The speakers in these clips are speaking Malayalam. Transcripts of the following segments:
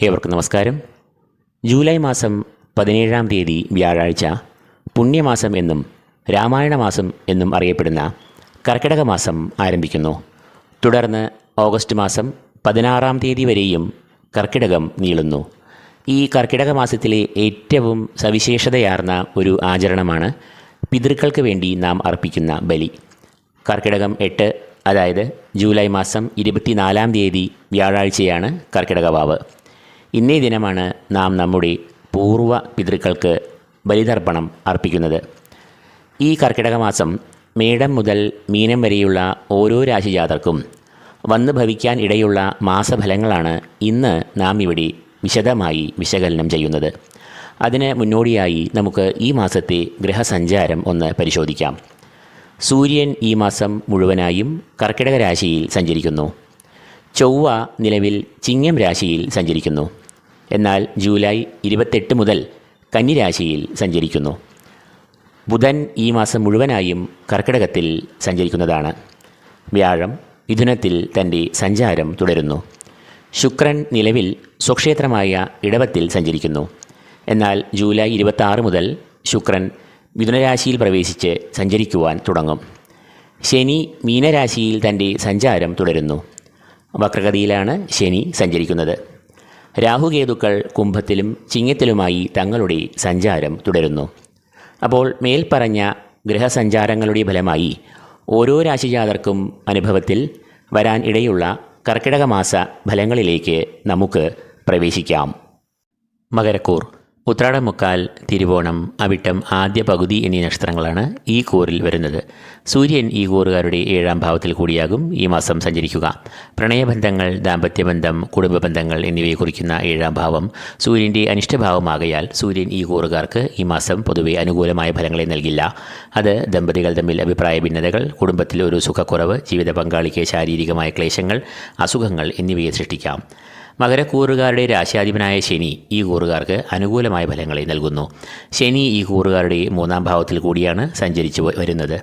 ഏവർക്കും നമസ്കാരം. ജൂലൈ മാസം പതിനേഴാം തീയതി വ്യാഴാഴ്ച പുണ്യമാസം എന്നും രാമായണ മാസം എന്നും അറിയപ്പെടുന്ന കർക്കിടക മാസം ആരംഭിക്കുന്നു. തുടർന്ന് ഓഗസ്റ്റ് മാസം പതിനാറാം തീയതി വരെയും കർക്കിടകം നീളുന്നു. ഈ കർക്കിടക മാസത്തിലെ ഏറ്റവും സവിശേഷതയാർന്ന ഒരു ആചരണമാണ് പിതൃക്കൾക്ക് വേണ്ടി നാം അർപ്പിക്കുന്ന ബലി. കർക്കിടകം എട്ട് അതായത് ജൂലൈ മാസം ഇരുപത്തിനാലാം തീയതി വ്യാഴാഴ്ചയാണ് കർക്കിടക വാവ്. ഇന്നേ ദിനമാണ് നാം നമ്മുടെ പൂർവ പിതൃക്കൾക്ക് ബലിതർപ്പണം അർപ്പിക്കുന്നത്. ഈ കർക്കിടക മാസം മേടം മുതൽ മീനം വരെയുള്ള ഓരോ രാശിജാതർക്കും വന്നു ഭവിക്കാൻ ഇടയുള്ള മാസഫലങ്ങളാണ് ഇന്ന് നാം ഇവിടെ വിശദമായി വിശകലനം ചെയ്യുന്നത്. അതിന് മുന്നോടിയായി നമുക്ക് ഈ മാസത്തെ ഗ്രഹസഞ്ചാരം ഒന്ന് പരിശോധിക്കാം. സൂര്യൻ ഈ മാസം മുഴുവനായും കർക്കിടക രാശിയിൽ സഞ്ചരിക്കുന്നു. ചൊവ്വ നിലവിൽ ചിങ്ങം രാശിയിൽ സഞ്ചരിക്കുന്നു. എന്നാൽ ജൂലൈ ഇരുപത്തെട്ട് മുതൽ കന്നിരാശിയിൽ സഞ്ചരിക്കുന്നു. ബുധൻ ഈ മാസം മുഴുവനായും കർക്കിടകത്തിൽ സഞ്ചരിക്കുന്നതാണ്. വ്യാഴം മിഥുനത്തിൽ തന്റെ സഞ്ചാരം തുടരുന്നു. ശുക്രൻ നിലവിൽ സ്വക്ഷേത്രമായ ഇടവത്തിൽ സഞ്ചരിക്കുന്നു. എന്നാൽ ജൂലൈ ഇരുപത്തി മുതൽ ശുക്രൻ മിഥുനരാശിയിൽ പ്രവേശിച്ച് സഞ്ചരിക്കുവാൻ തുടങ്ങും. ശനി മീനരാശിയിൽ തന്റെ സഞ്ചാരം തുടരുന്നു. വക്രഗതിയിലാണ് ശനി സഞ്ചരിക്കുന്നത്. രാഹുകേതുക്കൾ കുംഭത്തിലും ചിങ്ങത്തിലുമായി തങ്ങളുടെ സഞ്ചാരം തുടരുന്നു. അപ്പോൾ മേൽപ്പറഞ്ഞ ഗ്രഹസഞ്ചാരങ്ങളുടെ ഫലമായി ഓരോ രാശിജാതർക്കും അനുഭവത്തിൽ വരാൻ ഇടയുള്ള കർക്കിടക മാസ ഫലങ്ങളിലേക്ക് നമുക്ക് പ്രവേശിക്കാം. മകരക്കൂർ ഉത്രാടമുക്കാൽ തിരുവോണം അവിട്ടം ആദ്യ പകുതി എന്നീ നക്ഷത്രങ്ങളാണ് ഈ കൂറിൽ വരുന്നത്. സൂര്യൻ ഈ കൂറുകാരുടെ ഏഴാം ഭാവത്തിൽ കൂടിയാകും. ഈ മാസം സഞ്ചരിക്കുക. പ്രണയബന്ധങ്ങൾ ദാമ്പത്യബന്ധം കുടുംബ ബന്ധങ്ങൾ എന്നിവയെ കുറിക്കുന്ന ഏഴാം ഭാവം സൂര്യന്റെ അനിഷ്ടഭാവമാകയാൽ സൂര്യൻ ഈ കൂറുകാർക്ക് ഈ മാസം പൊതുവെ അനുകൂലമായ ഫലങ്ങളെ നൽകില്ല. അത് ദമ്പതികൾ തമ്മിൽ അഭിപ്രായ ഭിന്നതകൾ കുടുംബത്തിൽ ഒരു സുഖക്കുറവ് ജീവിത പങ്കാളിക്ക് ശാരീരികമായ ക്ലേശങ്ങൾ അസുഖങ്ങൾ എന്നിവയെ സൃഷ്ടിക്കാം. മകരക്കൂറുകാരുടെ രാശാധിപനായ ശനി ഈ കൂറുകാർക്ക് അനുകൂലമായ ഫലങ്ങളെ നൽകുന്നു. ശനി ഈ കൂറുകാരുടെ മൂന്നാം ഭാവത്തിൽ കൂടിയാണ് സഞ്ചരിച്ചു വരുന്നത്.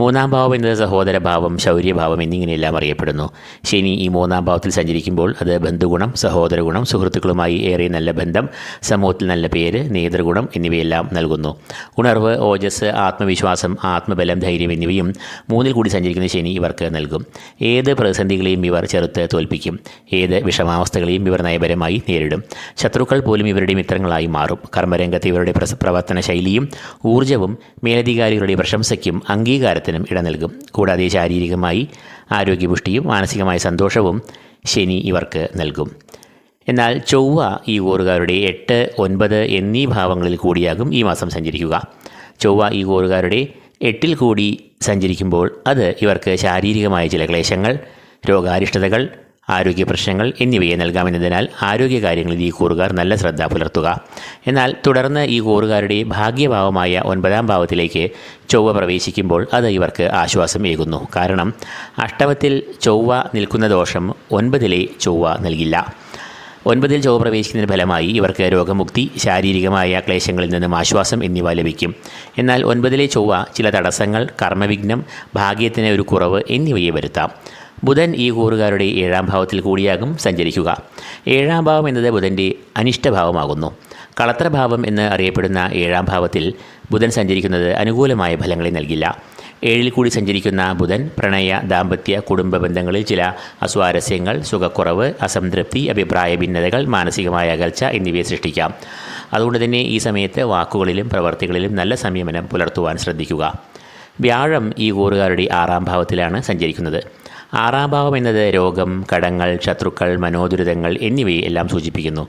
മൂന്നാം ഭാവം എന്നത് സഹോദരഭാവം ശൗര്യഭാവം എന്നിങ്ങനെയെല്ലാം അറിയപ്പെടുന്നു. ശനി ഈ മൂന്നാം ഭാവത്തിൽ സഞ്ചരിക്കുമ്പോൾ അത് ബന്ധുഗുണം സഹോദരഗുണം സുഹൃത്തുക്കളുമായി ഏറെ നല്ല ബന്ധം സമൂഹത്തിൽ നല്ല പേര് നേതൃഗുണം എന്നിവയെല്ലാം നൽകുന്നു. ഉണർവ് ഓജസ് ആത്മവിശ്വാസം ആത്മബലം ധൈര്യം എന്നിവയും മൂന്നിൽ കൂടി സഞ്ചരിക്കുന്ന ശനി ഇവർക്ക് നൽകും. ഏത് പ്രതിസന്ധികളെയും ഇവർ ചെറുത്ത് തോൽപ്പിക്കും. ഏത് വിഷമാവസ്ഥകളെയും ഇവർ നയപരമായി നേരിടും. ശത്രുക്കൾ പോലും ഇവരുടെ മിത്രങ്ങളായി മാറും. കർമ്മരംഗത്ത് ഇവരുടെ പ്രവർത്തന ശൈലിയും ഊർജവും മേലധികാരികളുടെ പ്രശംസയ്ക്കും അംഗീകാരത്തിനും ഇട നൽകും. കൂടാതെ ശാരീരികമായി ആരോഗ്യപുഷ്ടിയും മാനസികമായ സന്തോഷവും ശനി ഇവർക്ക് നൽകും. എന്നാൽ ചൊവ്വ ഈ കൂറുകാരുടെ എട്ട് ഒൻപത് എന്നീ ഭാവങ്ങളിൽ കൂടിയാകും ഈ മാസം സഞ്ചരിക്കുക. ചൊവ്വ ഈ കൂറുകാരുടെ എട്ടിൽ കൂടി സഞ്ചരിക്കുമ്പോൾ അത് ഇവർക്ക് ശാരീരികമായ ചില ക്ലേശങ്ങൾ രോഗാരിഷ്ടതകൾ ആരോഗ്യ പ്രശ്നങ്ങൾ എന്നിവയെ നൽകാമെന്നതിനാൽ ആരോഗ്യകാര്യങ്ങളിൽ ഈ കൂറുകാർ നല്ല ശ്രദ്ധ പുലർത്തുക. എന്നാൽ തുടർന്ന് ഈ കൂറുകാരുടെ ഭാഗ്യഭാവമായ ഒൻപതാം ഭാവത്തിലേക്ക് ചൊവ്വ പ്രവേശിക്കുമ്പോൾ അത് ഇവർക്ക് ആശ്വാസം ഏകുന്നു. കാരണം അഷ്ടമത്തിൽ ചൊവ്വ നിൽക്കുന്ന ദോഷം ഒൻപതിലെ ചൊവ്വ നൽകില്ല. ഒൻപതിൽ ചൊവ്വ പ്രവേശിക്കുന്നതിന് ഫലമായി ഇവർക്ക് രോഗമുക്തി ശാരീരികമായ ക്ലേശങ്ങളിൽ നിന്നും ആശ്വാസം എന്നിവ ലഭിക്കും. എന്നാൽ ഒൻപതിലെ ചൊവ്വ ചില തടസ്സങ്ങൾ കർമ്മവിഘ്നം ഭാഗ്യത്തിന് ഒരു കുറവ് എന്നിവയെ വരുത്താം. ബുധൻ ഈ കൂറുകാരുടെ ഏഴാം ഭാവത്തിൽ കൂടിയാകും സഞ്ചരിക്കുക. ഏഴാം ഭാവം എന്നത് ബുധന്റെ അനിഷ്ടഭാവമാകുന്നു. കളത്രഭാവം എന്ന് അറിയപ്പെടുന്ന ഏഴാം ഭാവത്തിൽ ബുധൻ സഞ്ചരിക്കുന്നത് അനുകൂലമായ ഫലങ്ങളെ നൽകില്ല. ഏഴിൽ കൂടി സഞ്ചരിക്കുന്ന ബുധൻ പ്രണയ ദാമ്പത്യ കുടുംബ ബന്ധങ്ങളിൽ ചില അസ്വാരസ്യങ്ങൾ സുഖക്കുറവ് അസംതൃപ്തി അഭിപ്രായ ഭിന്നതകൾ മാനസികമായ അകൽച്ച എന്നിവയെ സൃഷ്ടിക്കാം. അതുകൊണ്ട് തന്നെ ഈ സമയത്ത് വാക്കുകളിലും പ്രവർത്തികളിലും നല്ല സംയമനം പുലർത്തുവാൻ ശ്രദ്ധിക്കുക. വ്യാഴം ഈ കൂറുകാരുടെ ആറാം ഭാവത്തിലാണ് സഞ്ചരിക്കുന്നത്. ആറാം ഭാവം എന്നത് രോഗം കടങ്ങൾ ശത്രുക്കൾ മനോദുരിതങ്ങൾ എന്നിവയെ എല്ലാം സൂചിപ്പിക്കുന്നു.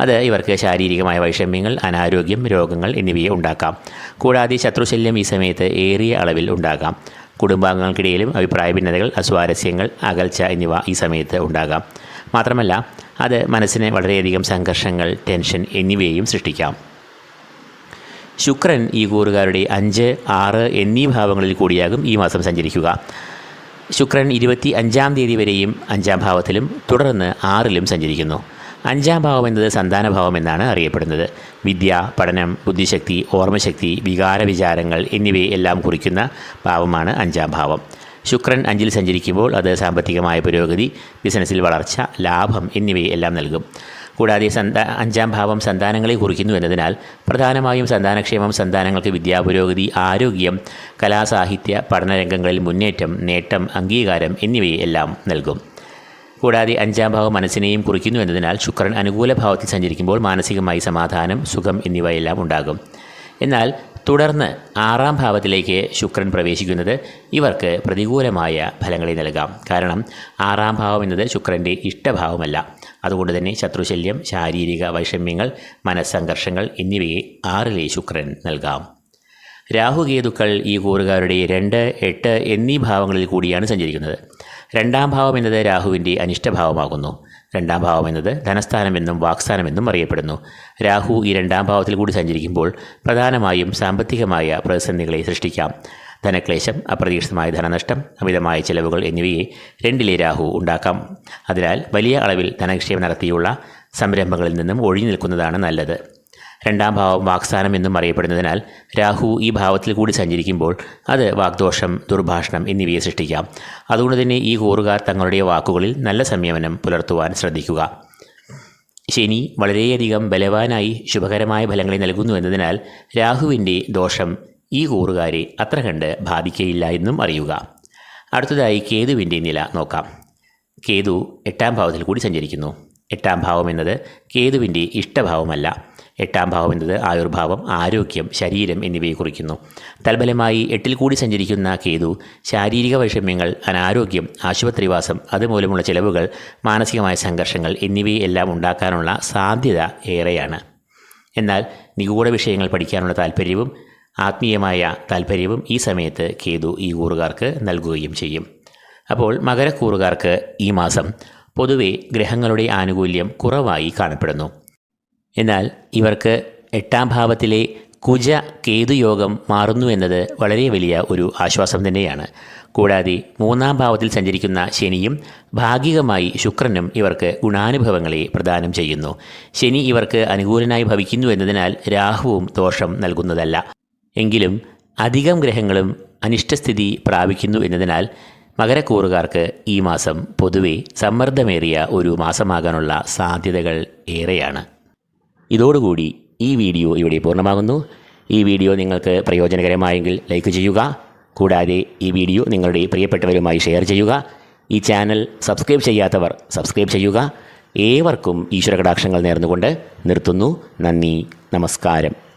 അത് ഇവർക്ക് ശാരീരികമായ വൈഷമ്യങ്ങൾ അനാരോഗ്യം രോഗങ്ങൾ എന്നിവയെ ഉണ്ടാക്കാം. കൂടാതെ ശത്രുശല്യം ഈ സമയത്ത് ഏറിയ അളവിൽ ഉണ്ടാകാം. കുടുംബാംഗങ്ങൾക്കിടയിലും അഭിപ്രായ ഭിന്നതകൾ അസ്വാരസ്യങ്ങൾ അകൽച്ച എന്നിവ ഈ സമയത്ത് ഉണ്ടാകാം. മാത്രമല്ല അത് മനസ്സിന് വളരെയധികം സംഘർഷങ്ങൾ ടെൻഷൻ എന്നിവയെയും സൃഷ്ടിക്കാം. ശുക്രൻ ഈ കൂറുകാരുടെ അഞ്ച് ആറ് എന്നീ ഭാവങ്ങളിൽ കൂടിയാകും ഈ മാസം സഞ്ചരിക്കുക. ശുക്രൻ ഇരുപത്തി അഞ്ചാം തീയതി വരെയും അഞ്ചാം ഭാവത്തിലും തുടർന്ന് ആറിലും സഞ്ചരിക്കുന്നു. അഞ്ചാം ഭാവം എന്നത് സന്താനഭാവം എന്നാണ് അറിയപ്പെടുന്നത്. വിദ്യ പഠനം ബുദ്ധിശക്തി ഓർമ്മശക്തി വികാര വിചാരങ്ങൾ എന്നിവയെ എല്ലാം കുറിക്കുന്ന ഭാവമാണ് അഞ്ചാം ഭാവം. ശുക്രൻ അഞ്ചിൽ സഞ്ചരിക്കുമ്പോൾ അത് സാമ്പത്തികമായ പുരോഗതി ബിസിനസ്സിൽ വളർച്ച ലാഭം എന്നിവയെല്ലാം നൽകും. കൂടാതെ സന്താ അഞ്ചാം ഭാവം സന്താനങ്ങളെ കുറിക്കുന്നു എന്നതിനാൽ പ്രധാനമായും സന്താനക്ഷേമം സന്താനങ്ങൾക്ക് വിദ്യാപുരോഗതി ആരോഗ്യം കലാസാഹിത്യ പഠനരംഗങ്ങളിൽ മുന്നേറ്റം നേട്ടം അംഗീകാരം എന്നിവയെ എല്ലാം നൽകും. കൂടാതെ അഞ്ചാം ഭാവം മനസ്സിനെയും കുറിക്കുന്നു എന്നതിനാൽ ശുക്രൻ അനുകൂല ഭാവത്തിൽ സഞ്ചരിക്കുമ്പോൾ മാനസികമായി സമാധാനം സുഖം എന്നിവയെല്ലാം ഉണ്ടാകും. എന്നാൽ തുടർന്ന് ആറാം ഭാവത്തിലേക്ക് ശുക്രൻ പ്രവേശിക്കുന്നത് ഇവർക്ക് പ്രതികൂലമായ ഫലങ്ങളെ നൽകാം. കാരണം ആറാം ഭാവം എന്നത് ശുക്രന്റെ ഇഷ്ടഭാവമല്ല. അതുകൊണ്ട് തന്നെ ശത്രുശല്യം ശാരീരിക വൈഷമ്യങ്ങൾ മനസ്സംഘർഷങ്ങൾ എന്നിവയെ ആറിലെ ശുക്രൻ നൽകാം. രാഹുകേതുക്കൾ ഈ കൂറുകാരുടെ രണ്ട് എട്ട് എന്നീ ഭാവങ്ങളിൽ കൂടിയാണ് സഞ്ചരിക്കുന്നത്. രണ്ടാം ഭാവം എന്നത് രാഹുവിന്റെ അനിഷ്ടഭാവമാകുന്നു. രണ്ടാം ഭാവം എന്നത് ധനസ്ഥാനമെന്നും വാക്സ്ഥാനമെന്നും അറിയപ്പെടുന്നു. രാഹു ഈ രണ്ടാം ഭാവത്തിൽ കൂടി സഞ്ചരിക്കുമ്പോൾ പ്രധാനമായും സാമ്പത്തികമായ പ്രതിസന്ധികളെ സൃഷ്ടിക്കാം. ധനക്ലേശം അപ്രതീക്ഷിതമായ ധനനഷ്ടം അമിതമായ ചിലവുകൾ എന്നിവയെ രണ്ടിലെ രാഹു ഉണ്ടാക്കാം. അതിനാൽ വലിയ അളവിൽ ധനനിക്ഷേപം നടത്തിയുള്ള സംരംഭങ്ങളിൽ നിന്നും ഒഴിഞ്ഞു നിൽക്കുന്നതാണ് നല്ലത്. രണ്ടാം ഭാവം വാക്സാനം എന്നും അറിയപ്പെടുന്നതിനാൽ രാഹു ഈ ഭാവത്തിൽ കൂടി സഞ്ചരിക്കുമ്പോൾ അത് വാഗ്ദോഷം ദുർഭാഷണം എന്നിവയെ സൃഷ്ടിക്കാം. അതുകൊണ്ട് തന്നെ ഈ കൂറുകാർ തങ്ങളുടെ വാക്കുകളിൽ നല്ല സംയമനം പുലർത്തുവാൻ ശ്രദ്ധിക്കുക. ശനി വളരെയധികം ബലവാനായി ശുഭകരമായ ഫലങ്ങളെ നൽകുന്നു എന്നതിനാൽ രാഹുവിന്റെ ദോഷം ഈ കൂറുകാരെ അത്ര കണ്ട് ബാധിക്കയില്ല എന്നും അറിയുക. അടുത്തതായി കേതുവിന്റെ നില നോക്കാം. കേതു എട്ടാം ഭാവത്തിൽ കൂടി സഞ്ചരിക്കുന്നു. എട്ടാം ഭാവം എന്നത് കേതുവിന്റെ ഇഷ്ടഭാവമല്ല. എട്ടാം ഭാവം എന്നത് ആയുർഭാവം ആരോഗ്യം ശരീരം എന്നിവയെ കുറിക്കുന്നു. തൽഫലമായി എട്ടിൽ കൂടി സഞ്ചരിക്കുന്ന കേതു ശാരീരിക വൈഷമ്യങ്ങൾ അനാരോഗ്യം ആശുപത്രിവാസം അതുമൂലമുള്ള ചിലവുകൾ മാനസികമായ സംഘർഷങ്ങൾ എന്നിവയെല്ലാം ഉണ്ടാക്കാനുള്ള സാധ്യത ഏറെയാണ്. എന്നാൽ നിഗൂഢ വിഷയങ്ങൾ പഠിക്കാനുള്ള താല്പര്യവും ആത്മീയമായ താല്പര്യവും ഈ സമയത്ത് കേതു ഈ കൂറുകാർക്ക് നൽകുകയും ചെയ്യും. അപ്പോൾ മകരക്കൂറുകാർക്ക് ഈ മാസം പൊതുവെ ഗ്രഹങ്ങളുടെ ആനുകൂല്യം കുറവായി കാണപ്പെടുന്നു. എന്നാൽ ഇവർക്ക് എട്ടാം ഭാവത്തിലെ കുജ കേതുയോഗം മാറുന്നു എന്നത് വളരെ വലിയ ഒരു ആശ്വാസം തന്നെയാണ്. കൂടാതെ മൂന്നാം ഭാവത്തിൽ സഞ്ചരിക്കുന്ന ശനിയും ഭാഗികമായി ശുക്രനും ഇവർക്ക് ഗുണാനുഭവങ്ങളെ പ്രദാനം ചെയ്യുന്നു. ശനി ഇവർക്ക് അനുകൂലനായി ഭവിക്കുന്നു എന്നതിനാൽ രാഹുവും ദോഷം നൽകുന്നതല്ല. എങ്കിലും അധികം ഗ്രഹങ്ങളും അനിഷ്ടസ്ഥിതി പ്രാപിക്കുന്നു എന്നതിനാൽ മകരക്കൂറുകാർക്ക് ഈ മാസം പൊതുവെ സമ്മർദ്ദമേറിയ ഒരു മാസമാകാനുള്ള സാധ്യതകൾ ഏറെയാണ്. ഇതോടുകൂടി ഈ വീഡിയോ ഇവിടെ പൂർണമാകുന്നു. ഈ വീഡിയോ നിങ്ങൾക്ക് പ്രയോജനകരമായെങ്കിൽ ലൈക്ക് ചെയ്യുക. കൂടാതെ ഈ വീഡിയോ നിങ്ങളുടെ പ്രിയപ്പെട്ടവരുമായി ഷെയർ ചെയ്യുക. ഈ ചാനൽ സബ്സ്ക്രൈബ് ചെയ്യാത്തവർ സബ്സ്ക്രൈബ് ചെയ്യുക. ഏവർക്കും ഈശ്വര കടാക്ഷങ്ങൾ നേർന്നുകൊണ്ട് നിർത്തുന്നു. നന്ദി. നമസ്കാരം.